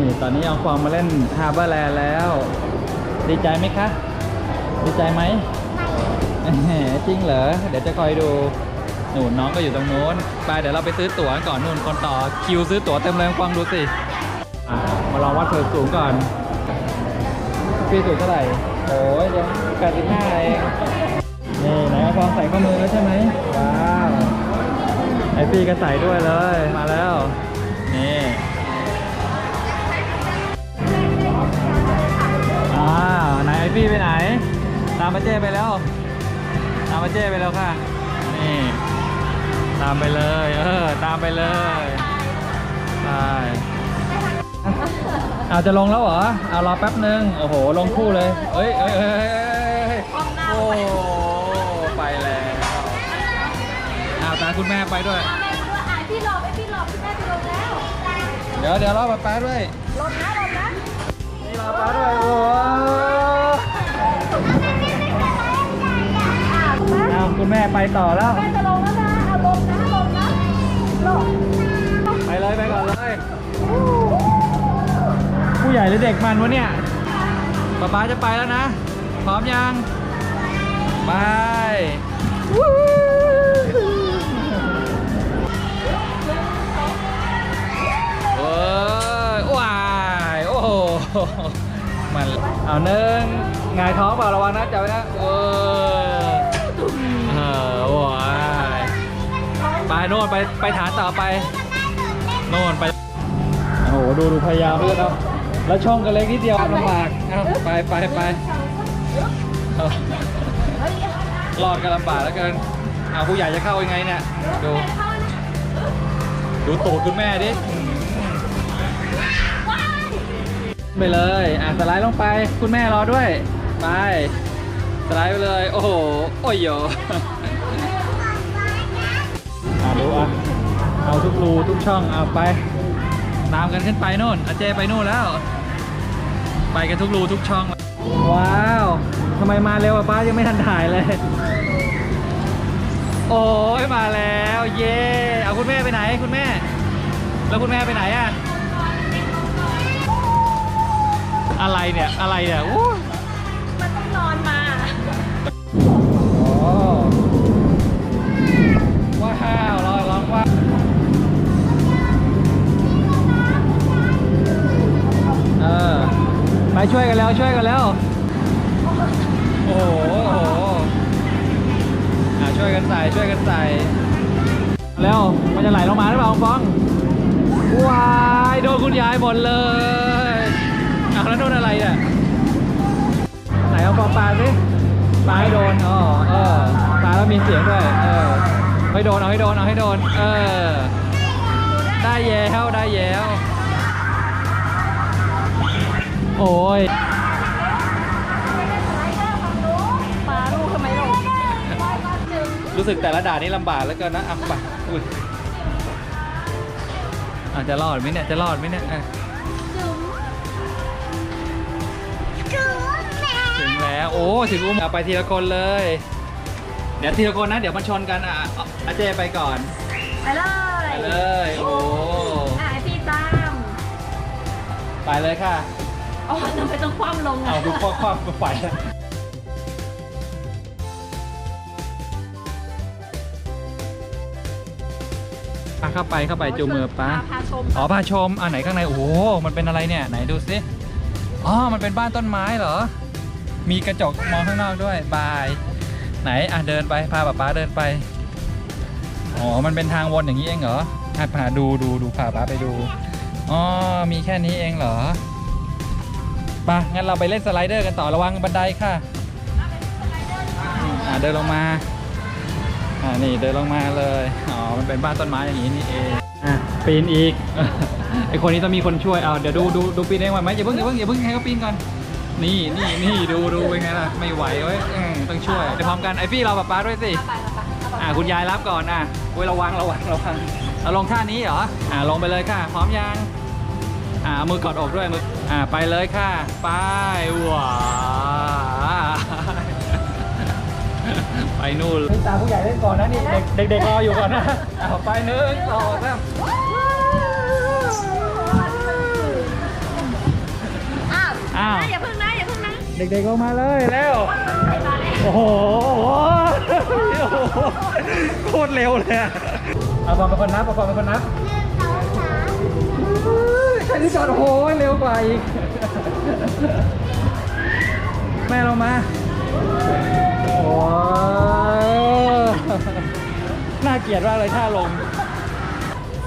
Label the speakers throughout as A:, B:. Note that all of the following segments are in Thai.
A: นี่ตอนนี้เอาฟองมาเล่นฮาร์เบอร์แลนด์แล้ว ดีใจไหมคะ ดีใจไหมแหมจริงเหรอ เดี๋ยวจะคอยดูหนูนน้องก็อยู่ตรงนู้น ไปเดี๋ยวเราไปซื้อตั๋วก่อนนู่นคนต่อคิวซื้อตั๋วเต็มเลยฟังดูสิอะมาลองวัดส่วนสูงก่อน พี่สูงเท่าไหร่ โอ้ยยัง85เองนี่ไหนเอาฟองใส่ข้อมือแล้วใช่ไหมว้าว ไอพี่ก็ใส่ด้วยเลย มาแล้ว นี่าวไหนไอพี่ไปไหน ตามมาเจ้ไปแล้ว ตามมาเจ้ไปแล้วค่ะ นี่ ตามไปเลย เออ ตามไปเลยไปเอาจะลงแล้วเหรอ เอารอแป๊บนึง โอ้โห ลงคู่เลย เอ้ยเอ้ยเอ้ยเอ้ยเอ้ยโอ้ไปแล้วเอาตามคุณแม่ไปด้วย
B: พี่หลบไอพี่หลบพี่แม่ไปลงแล้ว
A: เดี๋ยวเดี๋ยวรอป๊าป๊าด้วย
B: ลงนะลงนะ
A: นี่รอป๊าด้วย โอ้ คุณแม่ไปต่อแล้ว
B: แม่จะลงแล้วนะเอาลงนะลงนะลง
A: ไปเลยไปก่อนเลย ผู้ใหญ่หรือเด็กมันวะเนี่ยป๊าป๊าจะไปแล้วนะ พร้อมยัง ไปเว้ยว้ายโอ้โหมัน เอาหนึ่งหงายท้องเปล่าระวังนะจับไว้นะเว้ย ไปโน่นไปไปฐานต่อไปโน่นไป โอ้โหดูดูพยายามด้วยครับแล้วช่องก็เล็กนิดเดียวลำบากเอาไปไปไปเอารอดก็ลำบากแล้วเกินเอาผู้ใหญ่จะเข้ายังไงเนี่ยดูดูตูดคุณแม่ดิไปเลยอะสไลด์ลงไปคุณแม่รอด้วย ไป สไลด์ไปเลย โอ้โห โอ้ยโยอะ ดูอะเอาทุกรูทุกช่องเอาไปตามกันขึ้นไปโน่นอาเจไปโน่นแล้ว ไปกันทุกรูทุกช่อง ว้าวทำไมมาเร็วอะป้ายังไม่ทันถ่ายเลย โอ้ยมาแล้ว เย่เอาคุณแม่ไปไหนคุณแม่ แล้วคุณแม่ไปไหนอะอะไรเนี่ย อะไรเนี่ยอู้
B: มันต้องนอนมา
A: ช่วยกันแล้วช่วยกันแล้ว โอ้โหโอ้โหอะช่วยกันใส่ช่วยกันใส่แล้วมันจะไหลลงมาหรือเปล่าฟองว้ายโดนคุณยายหมดเลยเอาแล้วโดนอะไรเนี่ยไหนเอาฟองปลาสิปลาให้โดนอ๋อเออปลาแล้วมีเสียงด้วยเออให้โดนเอาให้โดนเอาให้โดนเออได้แย้วได้แย้ว โอ้ย
B: ปลาลูกทำไมลง
A: รู้สึกแต่ละด่านนี่ลำบากแล้วเกินนะอะไปอุ้ยอาจจะรอดไหมเนี่ย จะรอดไหมเนี่ยอะ
B: จุ๋ม
A: ถึงแล้ว โอ้ ถึงอุ้มเอาไปทีละคนเลย เดี๋ยวทีละคนนะ เดี๋ยวมันชนกันอะอะอาเจไปก่อน
B: ไปเลย
A: ไปเลย โอ้
B: อ่าพี่ตาม
A: ไปเลยค่ะ
B: อ๋อทำไมต้องคว่ำลง
A: เอาดูข้อความไปแล้วอะเข้าไปเข้าไปจูงมือป้า
B: พาชม
A: อ๋อพาชมอ่าไหนข้างใน โอ้โห มันเป็นอะไรเนี่ย ไหนดูสิ อ๋อ มันเป็นบ้านต้นไม้เหรอ มีกระจกมองข้างนอกด้วย บาย ไหน อะ เดินไป พาป๊าป๊าเดินไป อ๋อ มันเป็นทางวนอย่างนี้เองเหรออะพาดูดูดูพาป๊าไปดู อ๋อ มีแค่นี้เองเหรอไปะงั้นเราไปเล่นสไลเดอร์กันต่อระวังบันไดค่ะอืมอะเดินลงมาอ่านี่เดินลงมาเลยอ๋อมันเป็นบ้านต้นไม้อย่างนี้นี่เองอะปีนอีกไอคนนี้ต้องมีคนช่วยเอาเดี๋ยวดูดูดูปีนเองไหวไหมอย่าเพิ่งอย่าเพิ่งอย่าเพิ่งให้เขาปีนก่อนนี่นี่นี่ดูดูเป็นไงล่ะไม่ไหวเว้ยอืมต้องช่วยไปพร้อมกันไอพี่เราป๊าป๊าด้วยสิ
B: ไปไปไป
A: อ่าคุณยายรับก่อนอะโอ้ยระวังระวังระวังเอาลงท่านี้เหรออ่าลงไปเลยค่ะ พร้อมยัง อ่ามือกอดอกด้วยมืออ่าไปเลยค่ะไปว้าไปนู่นตาผู้ใหญ่เล่นก่อนนะนี่เด็กเด็กๆรออยู่ก่อนนะเอาไปหนึ่งสองสาอ้า
B: วอ้
A: าวอย่า
B: พึ่งนะอย่าพึ่งนะ
A: เด็กๆออกมาเลยเร็วโอ้โหโคตรเร็วเลยอะเอาบอลเป็นคนนับเบอลเป็นคนนับ แค่นี้จอดโอ้โหเร็วกว่าอีก แม่ลงมา โอ้น่าเกลียดมากเลยท่าลง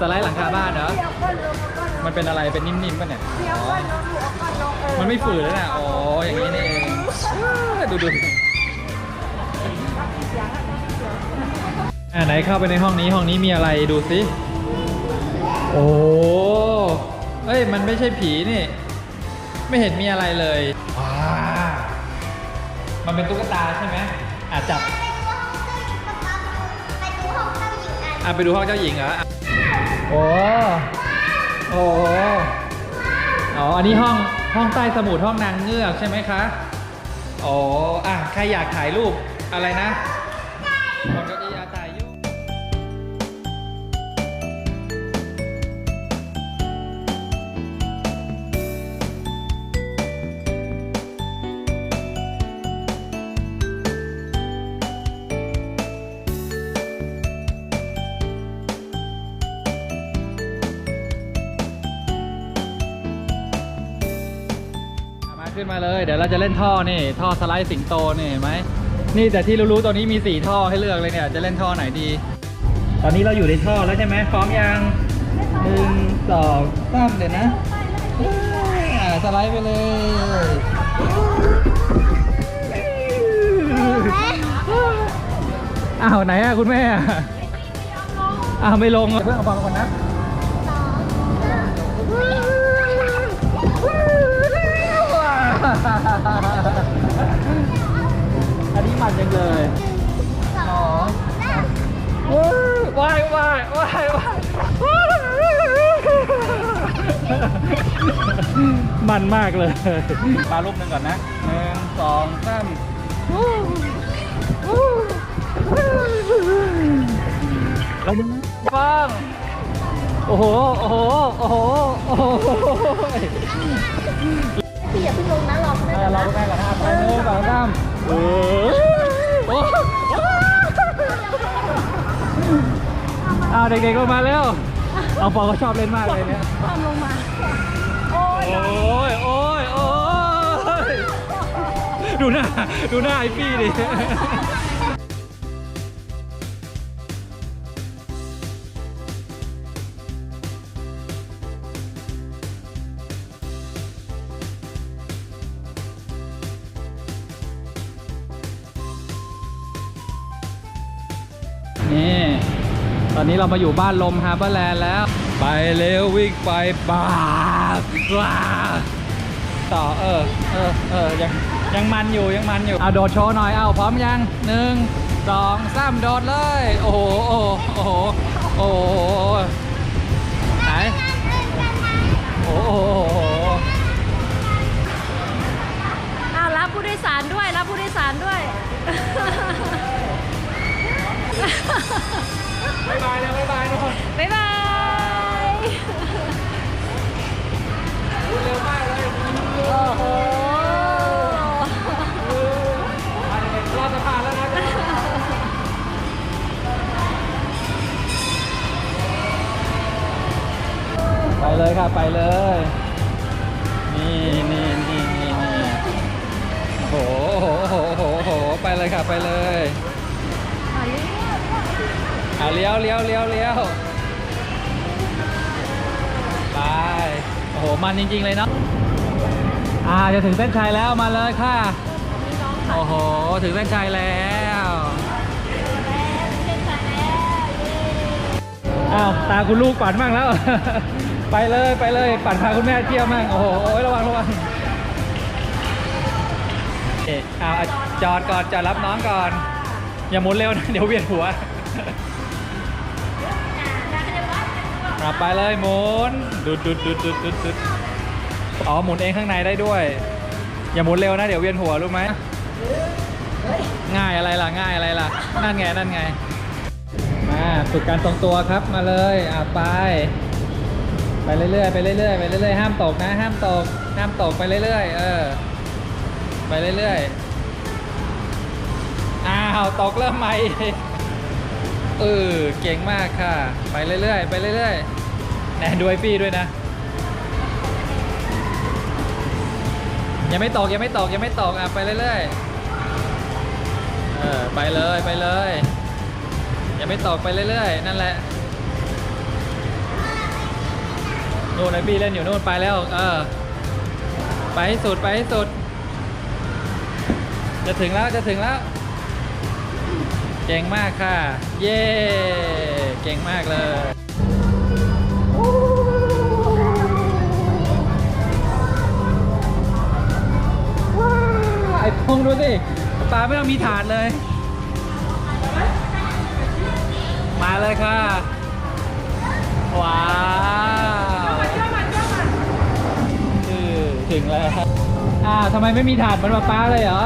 A: สไลด์หลังคาบ้านเหรอ
B: เดี๋ยวก้นอาก้นลง
A: มันเป็นอะไร เป็นนิ่มๆป่ะเนี่ย
B: เดี๋ยวก้นลงดูเอนลง
A: มันไม่ฝืนแล้วนะอ๋อ อย่างนี้นี่เอง ดูดูอ่าไหนเข้าไปในห้องนี้ห้องนี้มีอะไรดูสิ โอ้ เอ้ย มันไม่ใช่ผีนี่ ไม่เห็นมีอะไรเลยว้ามันเป็นตุ๊กตาใช่ไหมอะจับอะไปดูห้องเจ้าหญิงเหรออะโอ้โอ้อ๋อ อันนี้ห้องห้องใต้สมุดห้องนางเงือกใช่ไหมคะโอ้อะ ใครอยากถ่ายรูปอะไรนะ เดี๋ยวเราจะเล่นท่อนี่ ท่อสไลด์สิงโตนี่เห็นไหมนี่แต่ที่รู้ๆตัวนี้มีสี่ท่อให้เลือกเลยเนี่ยจะเล่นท่อไหนดี ตอนนี้เราอยู่ในท่อแล้วใช่ไหมพร้อมยังหนึ่งสองสามเดี๋ยวนะอ่าสไลด์ไปเลยอ้าวไหนอะคุณแม่อะอ้าวไม่ลงเพื่อนเอาบอลก่อนนะ อันนี้มันยังเลยอ๋อว้ายว้ายว้ายว้ายมันมากเลยปลาลูกหนึ่งก่อนนะหนึ่งสองสามแล้วยังฟังโอ้โห โอ้โห โอ้โหโอ้โห
B: พี่อย่าเพิ่งลงนะรอคุณแม่ก่
A: อ
B: อน
A: เรา
B: นะ
A: แม่ก่อนนะไปหนึ่งสองสามเออโอ้เอาเด็กๆลงมาแล้วเอาปอก็ชอบเล่นมากเลยเนี่ย
B: ทำลงมาโอ้ย
A: โอ้ยโอ้ยโอ้ยดูหน้า ดูหน้าไอ้พี่ดิ อนนี้เรามาอยู่บ้านลมฮาร์เบอร์แลนด์แล้ว ไปเร็ววิ่งไปบาบว้าต่อเออเออเออยังยังมันอยู่ยังมันอยู่เอาโดดโชว์หน่อยเอาพร้อมยังหนึ่งสองสามโดดเลย โอ้โหโอ้โหโอ้โหโอ้โหไหนโอ้โห เลยอะเลี้ยวเลี้ยวเลี้ยวเลี้ยวไป โอ้โห มันจริง ๆ เลยเนาะ อ่า จะถึงเส้นชัยแล้ว มาเลยค่ะ โอ้โห ถึงเส้นชัยแล้วอ้าว ตาคุณลูกปั่นบ้างแล้ว ไปเลยไปเลย ปั่นพาคุณแม่เที่ยวมั่งโอ้โหโอ้ยระวังระวัง เอ๊ะเอาอะ จอดก่อนจอดรับน้องก่อน อย่าหมุนเร็วนะเดี๋ยวเวียนหัวอะไปเลยหมุนดุดดุดดุดดุดดุดดุดอ๋อหมุนเองข้างในได้ด้วย อย่าหมุนเร็วนะเดี๋ยวเวียนหัวรู้ไหมง่ายอะไรล่ะง่ายอะไรล่ะ นั่นไงนั่นไง มาฝึกการทรงตัวครับมาเลยอะไป ไปเรื่อยๆไปเรื่อยๆไปเรื่อยๆห้ามตกนะ ห้ามตกห้ามตกไปเรื่อยๆเออ ไปเรื่อยๆ อ้าวตกเริ่มใหม่เออเก่งมากค่ะ ไปเรื่อยๆไปเรื่อยๆแหนดูไอฟี่ด้วยนะยังไม่ตกยังไม่ตกยังไม่ตกอะไปเรื่อยๆเออไปเลยไปเลยยังไม่ตกไปเรื่อยๆนั่นแหละนู่นไอฟี่เล่นอยู่นู่นไปแล้วเออไปให้สุดไปให้สุด จะถึงแล้วจะถึงแล้ว เก่งมากค่ะ เย้ เก่งมากเลยไอ้พงดูสิปลาไม่ต้องมีถาดเลย มาเลยค่ะ ว้าวถึงแล้วครับอ้าวทำไมไม่มีถาดมือนปลาป้าเลยเหรอ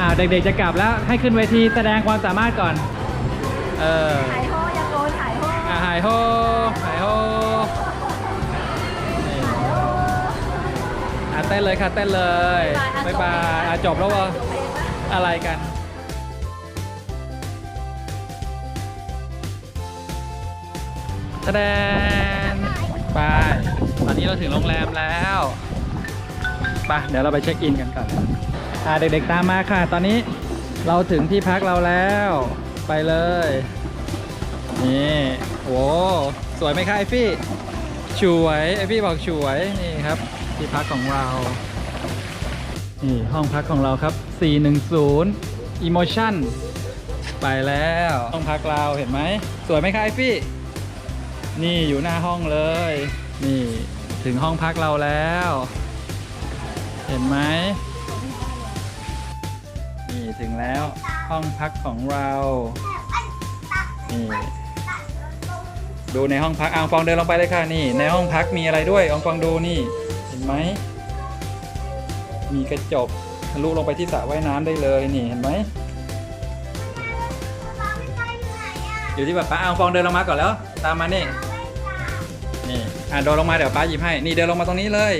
A: อ้าวเด็กๆจะกลับแล้วให้ขึ้นเวทีแสดงความสามารถก่อน เออ
B: ถ่ายโฮยังโดนถ่ายโฮ
A: อะหายโฮหายโฮนี่อะเต้นเลยค่ะเต้นเลยบายบายอะจบแล้ววะอะไรกันแสดงไปตอนนี้เราถึงโรงแรมแล้วไปเดี๋ยวเราไปเช็คอินกันก่อน อ่าเด็กๆตามมาค่ะ ตอนนี้เราถึงที่พักเราแล้วไปเลย นี่โอ้สวยไหมคะไอฟี่สวยไอฟี่บอกสวยนี่ครับ ที่พักของเรา นี่ห้องพักของเราครับ 410 Emotion ไปแล้ว ห้องพักเราเห็นไหม สวยไหมคะไอฟี่ นี่อยู่หน้าห้องเลย นี่ถึงห้องพักเราแล้ว เห็นไหม นี่ถึงแล้วห้องพักของเรานี่ดูในห้องพักอางฟองเดินลงไปเลยค่ะนี่ ในห้องพักมีอะไรด้วยอางฟองดูนี่ เห็นไหมมีกระจกทะลุลงไปที่สระว่ายน้ำได้เลยนี่เห็นไหมอยู่ที่แบบป้าอางฟองเดินลงมาก่อนแล้ว ตามมานี่นี่อะเดินลงมาเดี๋ยวป้าหยิบให้ นี่เดินลงมาตรงนี้เลย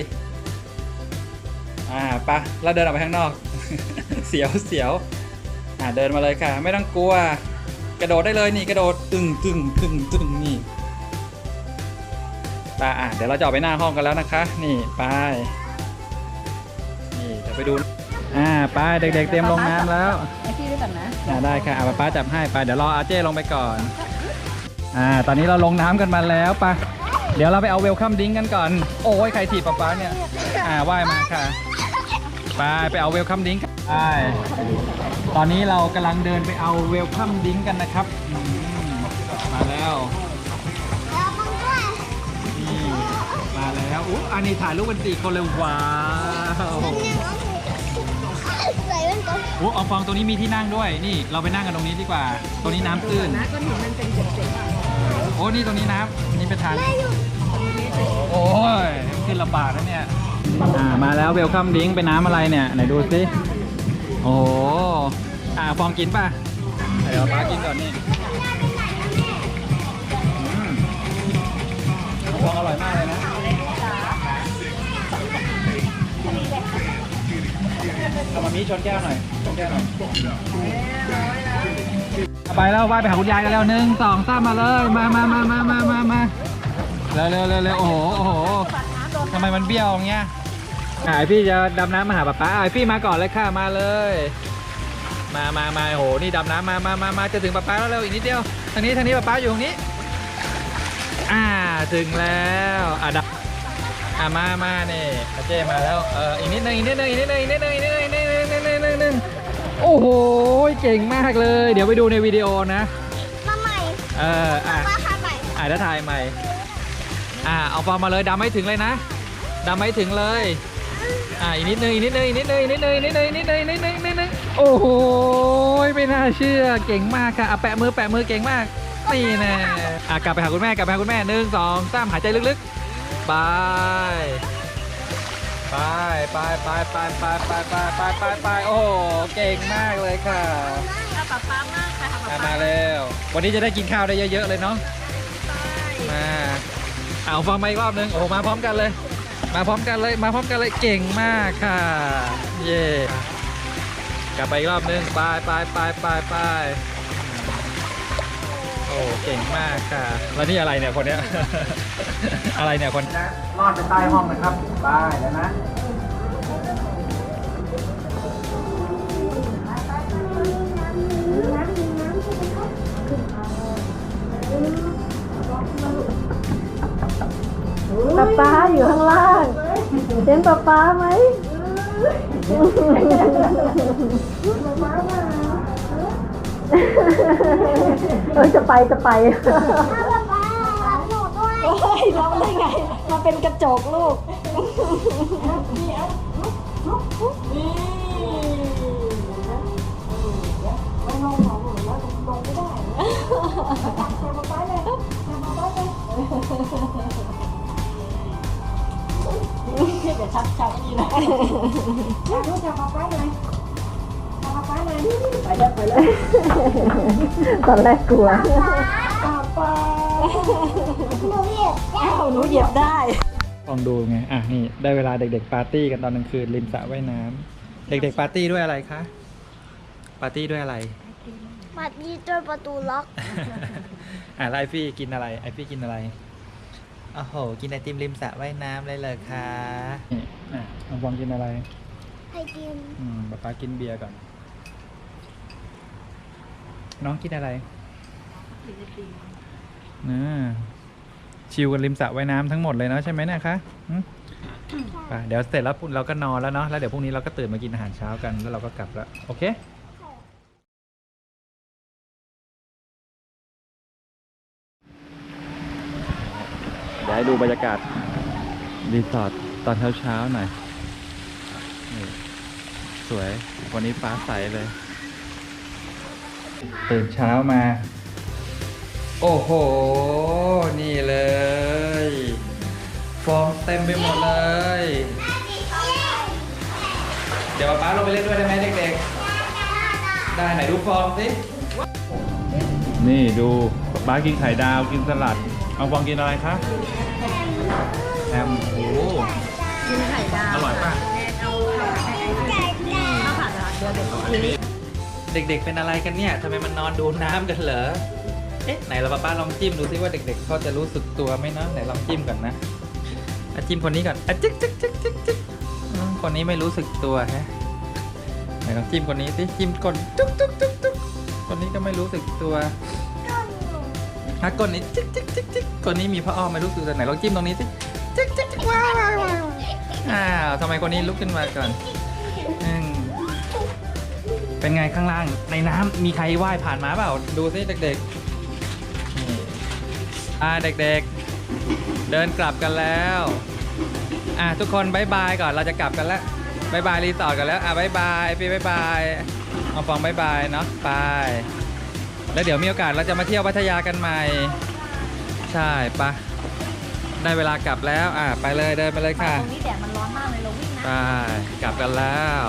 A: อ่าป้าแล้วเดินออกไปข้างนอก เสียวเสียวอ่าเดินมาเลยค่ะ ไม่ต้องกลัว กระโดดได้เลยนี่กระโดดตึงตึงตึงตึงนี่ไปอะเดี๋ยวเราจะออกไปหน้าห้องกันแล้วนะคะ นี่ไปนี่เดี๋ยวไปดูอ่าไปเด็ก ๆ เตรียมลงน้ำแล้ว
B: ไอพี่ด้วยกันนะ
A: อ่าได้ค่ะเอาป้าจับให้ไปเดี๋ยวรออาเจ้ลงไปก่อนอ่าตอนนี้เราลงน้ำกันมาแล้วปะเดี๋ยวเราไปเอาเวลคัมดิ้งกันก่อน โอ้ยใครถีบป๊าป๊าเนี่ยอ่าว่ายมาค่ะ ไปไปเอาเวลคัมดิ้ง กันไปตอนนี้เรากำลังเดินไปเอาเวลคัมดิ้งกันนะครับอืมมาแล้วนี่มาแล้วอุ๊ยอันนี้ถ่ายรูปกันสี่คนเลยว้าวโอ้อองฟองตรงนี้มีที่นั่งด้วย นี่เราไปนั่งกันตรงนี้ดีกว่า ตรงนี้น้ำตื้น
B: นะก้อนหินมันเป็นเจ็บๆ
A: โอ้นี่ตรงนี้น้ำนี่เป็นทางโอ้ยขึ้นลำบากนะเนี่ย อ่า มาแล้วเวลคัมดิ้งเป็นน้ำอะไรเนี่ย ไหนดูสิ โอ้โหอ่าฟองกินป่ะ เดี๋ยวป้ากินก่อนนี่อืมฟองอร่อยมากเลยนะ เอามามีชนแก้วหน่อยชนแก้วหน่อยเอาไปแล้วว่ายไปหาคุณยายกันแล้วหนึ่งสองสามมาเลยมามามามามามามาเร็วเร็วเร็วเร็วโอ้โห โอ้โหทำไมมันเบี้ยวอย่างเงี้ย อ่าไอพี่จะดำน้ำมาหาป๊าป๊าอ่าไอพี่มาก่อนเลยค่ะมาเลย มามามาโอ้โหนี่ดำน้ำมามามามาจะถึงป๊าป๊าแล้วเร็วอีกนิดเดียวทางนี้ทางนี้ป๊าป๊าอยู่ตรงนี้ อ่าถึงแล้วอะดับอ่ามามานี่อาเจมาแล้วเอออีกนิดนึงอีกนิดนึงอีกนิดนึงอีกนิดนึงอีกนิดนึงอีกนิดนึงอีกนิดนึงอีกนิดนึงโอ้โหเก่งมากเลย เดี๋ยวไปดูในวิดีโอนะ
C: มาใหม่
A: เอออะ
C: มาค่ะใหม่
A: อะถ้าถ่ายใหม่อะเอาฟอร์มมาเลยดำไม่ถึงเลยนะดำไม่ถึงเลย อะอีกนิดนึงอีกนิดนึงอีกนิดนึงอีกนิดนึงอีกนิดนึงอีกนิดนึงอีกนิดนึงอีกนิดนึงโอ้โหไม่น่าเชื่อเก่งมากค่ะอะแปะมือแปะมือเก่งมากนี่แน่อะกลับไปหาคุณแม่กลับไปหาคุณแม่หนึ่งสองสามหายใจลึกๆไปไปไปไปไปไปไปไปไปไปไปโอ้โหเก่งมากเลยค่ะ
B: เอาป๊าป๊ามากค่ะ
A: อะมาแล้ววันนี้จะได้กินข้าวได้เยอะๆเลยเนาะมาเอาฟังมาอีกรอบนึงโอ้โหมาพร้อมกันเลย มาพร้อมกันเลยมาพร้อมกันเลยเก่งมากค่ะ เย่กลับไปอีกรอบนึงไปไปไปไปไปโอ้เก่งมากค่ะ แล้วนี่อะไรเนี่ยคนเนี้ย อะไรเนี่ยคนรอดไปใต้ห้องนะครับไปแล้วนะ
B: ป๊าป๊าอยู่ข้างล่างเห็นป๊าป๊าไหมเออจะไปจะไปโอ้ยร้องได้ไง มาเป็นกระจกลูก เดี๋ยวชักชักอีนะลูกจะมาไปเลยมาไปเลยไปเลยไปเลยตอนแรกกลัวป้าป้าหนูเหยียบได้หนูเหยียบได้
A: ลองดูไง อะ นี่ ได้เวลาเด็กๆ ปาร์ตี้กันตอนกลางคืนริมสระว่ายน้ำ เด็กๆ ปาร์ตี้ด้วยอะไรคะ ปาร์ตี้ด้วยอะไร
C: ปัดยีด้วยประตูล็อก
A: อะแล้วไอฟี่กินอะไร ไอฟี่กินอะไร โอ้โห กินไอติมริมสระว่ายน้ำเลยเลยคะนี่อะน้องฟองกินอะไร
C: ให้กิน
A: อืมป๊าป๊ากินเบียร์ก่อน น้องกินอะไรนะชิวกันริมสระว่ายน้ำทั้งหมดเลยเนาะใช่ไหมเนะคะอืมไปเดี๋ยวเสร็จแล้วพรุ่งเราก็นอนแล้วเนาะ แล้วเดี๋ยวพรุ่งนี้เราก็ตื่นมากินอาหารเช้ากัน แล้วเราก็กลับแล้วโอเค ดี๋ยวให้ดูบรรยากาศรีสอร์ทตอนเช้าๆหน่อยนี่สวยวันนี้ฟ้าใสเลย ตื่นเช้ามา โอ้โห นี่เลย ฟองเต็มไปหมดเลย เดี๋ยวป๊าลงไปเล่นด้วยได้ไหมเด็กๆ ได้ไหนดูฟองสิ นี่ดูป๊ากินไข่ดาวกินสลัด เอาฟองกินอะไรคะแฮมโอ้โห
B: กินไข่ดาว
A: อร่อยป่ะ
B: ข้าวผัดอะเดี๋ยวเด็กกิน
A: เด็กๆเป็นอะไรกันเนี่ยทำไมมันนอนดูน้ำกันเหรอ เอ๊ะไหนเราป้าๆลองจิ้มดูซิว่าเด็กๆเขาจะรู้สึกตัวไหมเนาะไหนลองจิ้มก่อนนะอะจิ้มคนนี้ก่อนอะจิ๊กจิ๊กจิ๊กจิ๊กจิ๊กอืมคนนี้ไม่รู้สึกตัวฮะไหนลองจิ้มคนนี้สิจิ้มก่อนจุ๊กจุ๊กจุ๊กจุ๊กคนนี้ก็ไม่รู้สึกตัว ฮะคนนี้จิ๊กจิ๊กจิ๊กจิ๊กคนนี้มีพระอ้อมไม่รู้สึกตัวไหนลองจิ้มตรงนี้สิจิ๊กจิ๊กจิ๊กว้าวว้าวว้าวอ้าวทำไมคนนี้ลุกขึ้นมาก่อนอืมเป็นไงข้างล่างในน้ำมีใครว่ายผ่านมาเปล่า ดูสิเด็กๆนี่อ่าเด็กๆ เดินกลับกันแล้วอะทุกคนบายบายก่อนเราจะกลับกันแล้วบายบายรีสอร์ทกันแล้วอะบายบายพี่บายบายเอาฟองบายบายเนาะไป แล้วเดี๋ยวมีโอกาสเราจะมาเที่ยวพัทยากันใหม่ ใช่ปะได้เวลากลับแล้วอะไปเลยเดินไปเลยค่ะ
B: ตรงนี้แดดมันร้อนมากเลยเราวิ่งนะ
A: ไปกลับกันแล้ว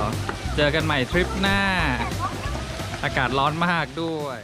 A: เจอกันใหม่ทริปหน้า อากาศร้อนมากด้วย